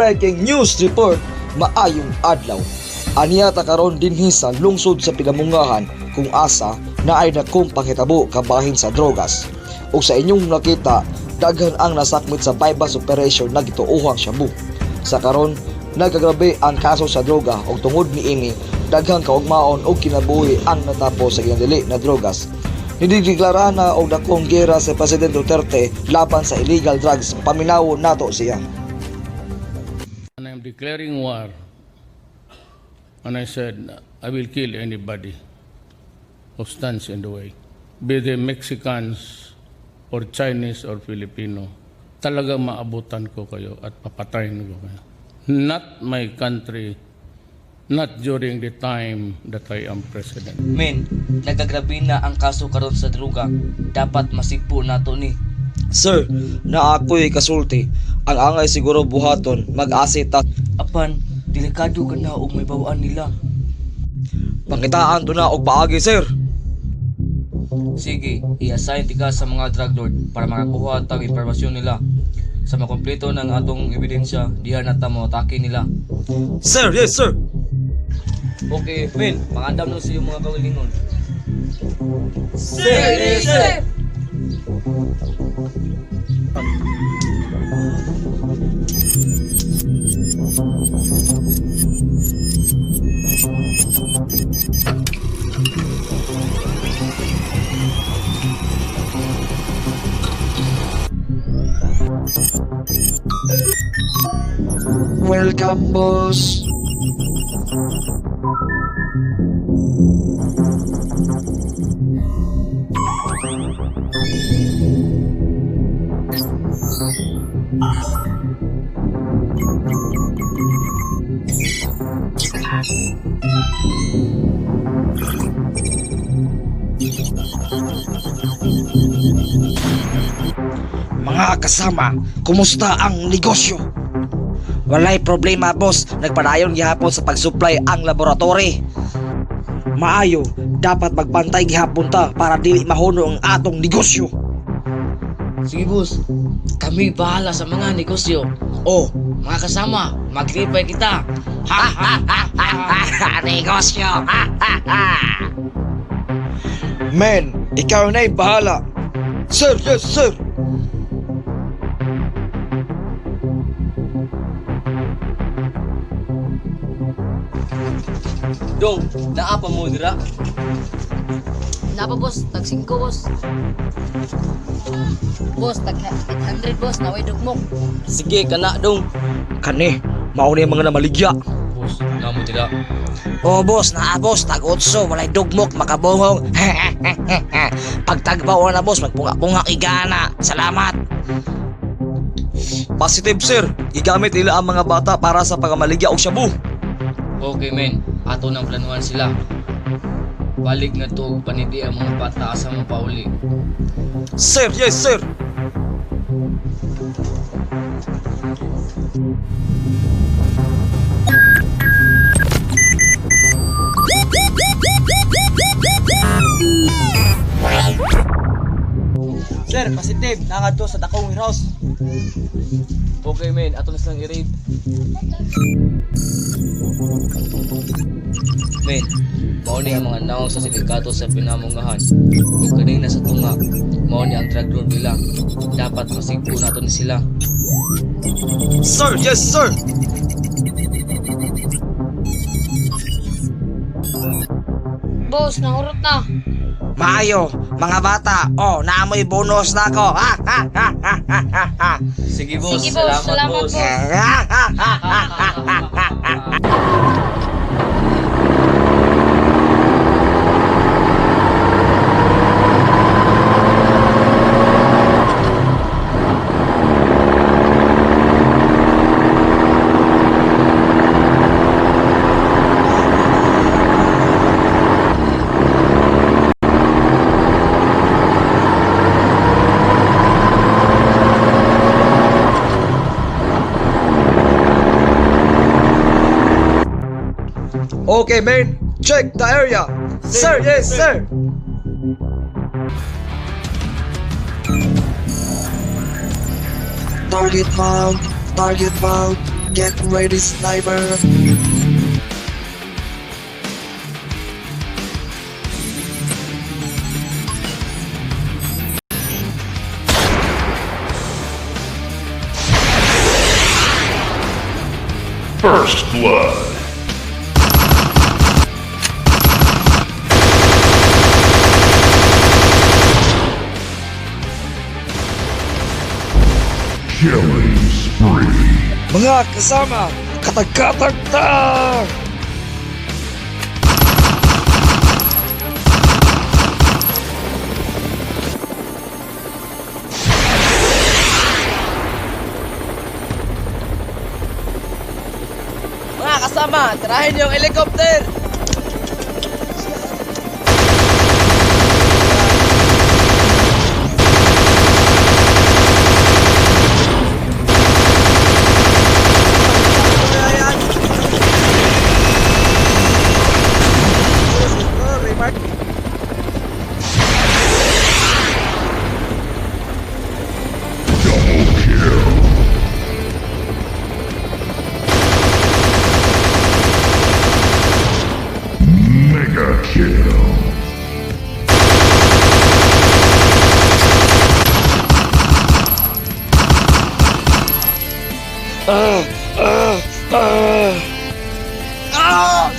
breaking news report maayong adlaw. Aniya ta karon dinhi sa lungsod sa pinamungahan kung asa na ay nakong pangitabo kabahin sa drogas. O sa inyong nakita, daghan ang nasakmit sa bypass operation na gituuhang shabu. Sa karon, nagagrabe ang kaso sa droga o tungod ni ini daghang kaugmaon o kinabuhi ang natapos sa ginadili na drogas. Nidideklara na og dakong gera sa Presidente Duterte laban sa illegal drugs. Paminawo nato siya. Declaring war. And I said, I will kill anybody who stands in the way. Be they Mexicans or Chinese or Filipino. Talagang maabutan ko kayo at papatayin ko kayo. Not my country, not during the time that I am president. Men, nagagrabe na ang kaso karon sa droga. Dapat masigpo nato ni. Sir, na ako'y kasulti. Ang angay siguro buhaton, mag-asita. Apan, delikado ka na og may bawaan nila. Pangitaan to na og paagi, sir. Sige, i-assign ti ka sa mga drug lord para makakuha tag impormasyon nila. Sa makompleto ng atong ebidensya, diha na ta mo atake nila. Sir, yes, sir. Okay, men, pangandam nun sa iyong mga kawilingon. Sir, sir. Welcome, boss. Mga kasama, kumusta ang negosyo? Walay problema boss, nagpadayon gihapon sa pag-supply ang laboratory. Maayo, dapat magbantay gihapon ta para dili mahuno ang atong negosyo. Sige, boss. Kami bahala sa mga negosyo. Oh, mga kasama, maglipay kita. Ha ha ha ha ha negosyo. Ha ha ha. Men, ikaw na'y bahala. Sir, yes, sir. Dong, naa pa mo dira? Napa boss, tag 5 boss. Boss, tag 800 boss, naway dugmok. Sige, kana dong. Kani, mauna yung mga namaligya. Boss, naa mo dira. Oh boss, naa boss, tag-otso, walay dugmok, makabungong. Pagtagbaw na boss, magpunga-punga igana. Salamat. Positive sir, igamit nila ang mga bata para sa pagamaligya o shabu. Okay, men. Ato nang planuhan sila. Balik na to, panidi ang mga bata asa mo pauli. Sir, yes sir. Sir, positive. Nangad to sa dakong warehouse. Okay, men. Ato na silang i-raid. Men, mao ni ang mga naong sa sindikato sa pinamungahan. Ug kanina sa tunga, mao ni ang drug lord nila. Dapat masigpo nato ni sila. Sir, yes sir. Boss, nahurot na. Maayo, mga bata. Oh, naamoy bonus na ako. Ha, ha, ha, ha, ha, ha. Sige, boss. Sige, boss. Salamat, Salamat, boss. boss. Okay, man. Check the area. Sir, yes, sir. Target found. Target found. Get ready, sniper. First Blood. Killing spree. Mga kasama, katagkatag ta! Mga kasama, tirahin yung helicopter! kill. Uh, uh, uh. Ah!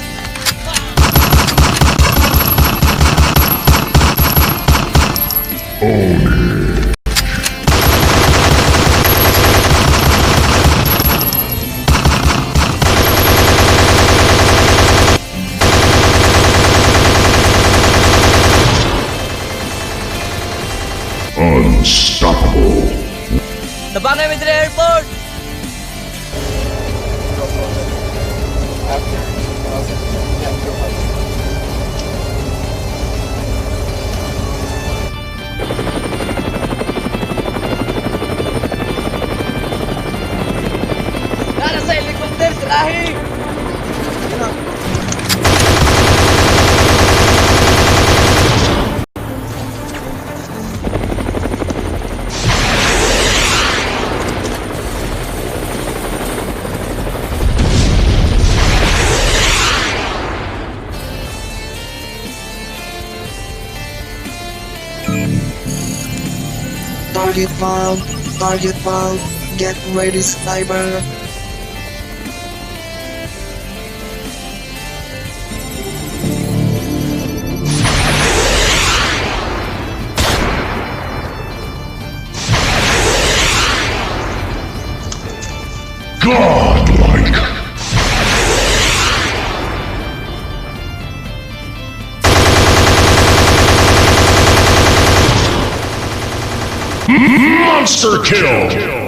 Own it. Unstoppable. Nabangay mo sa airport! Nara Target found. Target found. Get ready, sniper. Monster kill.